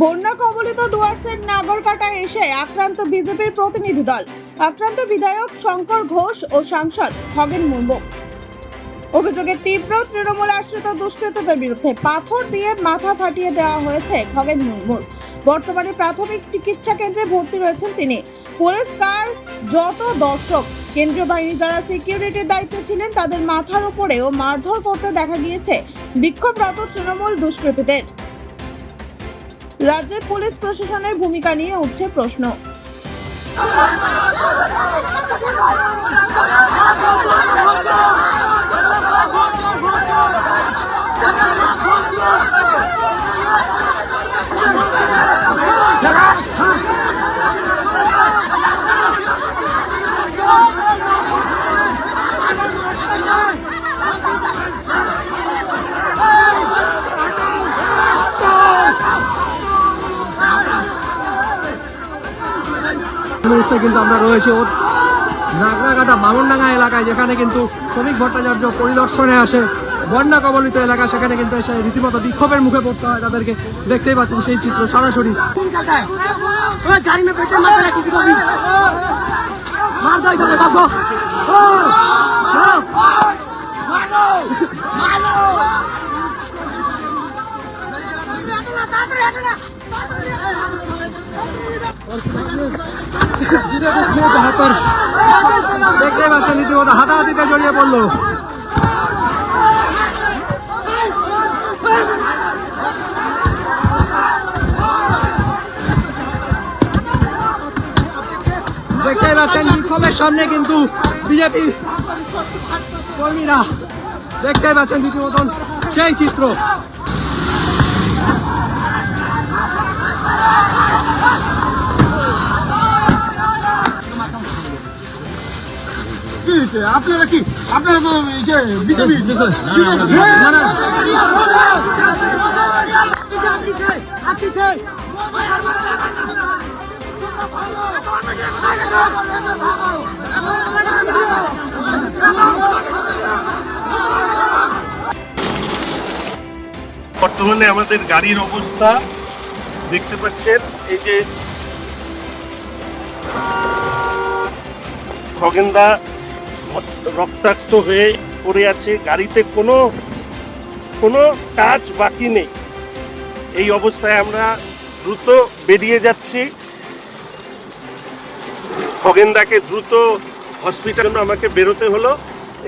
বন্যা কবলিত ডুয়ার্সের নাগরকাটায় এসে আক্রান্ত বিজেপির প্রতিনিধি দল। আক্রান্ত বিধায়ক শঙ্কর ঘোষ ও সাংসদ খগেন মুর্মু। অভিযোগের তীব্র তৃণমূল আশ্রিত দুষ্কৃতদের বিরুদ্ধে পাথর দিয়ে মাথা ফাটিয়ে দেওয়া হয়েছে খগেন মুর্মুর। বর্তমানে প্রাথমিক চিকিৎসা কেন্দ্রে ভর্তি রয়েছেন তিনি। পুলিশ কার যত দর্শক, কেন্দ্রীয় বাহিনী যারা সিকিউরিটির দায়িত্বে ছিলেন তাদের মাথার উপরেও মারধর করতে দেখা গিয়েছে বিক্ষোভরত তৃণমূল দুষ্কৃতীদের। রাজ্যের পুলিশ প্রশাসনের ভূমিকা নিয়ে উঠছে প্রশ্ন। মুহূর্তে কিন্তু আমরা রয়েছে ওর নাগরাকাটা মামনডাঙ্গা এলাকায়, যেখানে কিন্তু শ্রমিক ভট্টাচার্য পরিদর্শনে আসে। বন্যা কবলিত এলাকা, সেখানে কিন্তু এসে রীতিমতো বিক্ষোভের মুখে পড়তে হয় তাদেরকে। দেখতেই পাচ্ছেন সেই চিত্র সরাসরি। দেখতে পাচ্ছেন রীতিমতো হাতাহাতিতে জড়িয়ে পড়ল দেখতে পাচ্ছেন বিক্ষোভের সামনে কিন্তু বিজেপি কর্মীরা। দেখতে পাচ্ছেন রীতিমতন সেই চিত্র। কি হয়েছে? আপনারা কি আপনারা তো বিজেপি বর্তমানে আমাদের গাড়ির অবস্থা দেখতে পাচ্ছেন এই যে খগেন্দা রক্তাক্ত হয়ে পড়ে আছে। গাড়িতে কোনো কোনো টাচ বাকি নেই। এই অবস্থায় আমরা দ্রুত বেরিয়ে যাচ্ছি। খগেন্দাকে দ্রুত হসপিটালে আমাকে বেরোতে হলো।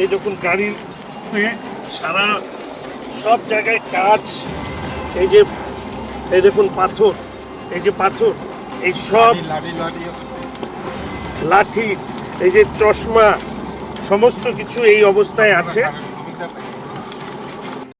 এই দেখুন গাড়ির সারা সব জায়গায় কাজ। এই যে এই দেখুন পাথর। এই যে পাথর এই সব লাঠি এই যে চশমা সমস্ত কিছু এই অবস্থায় আছে।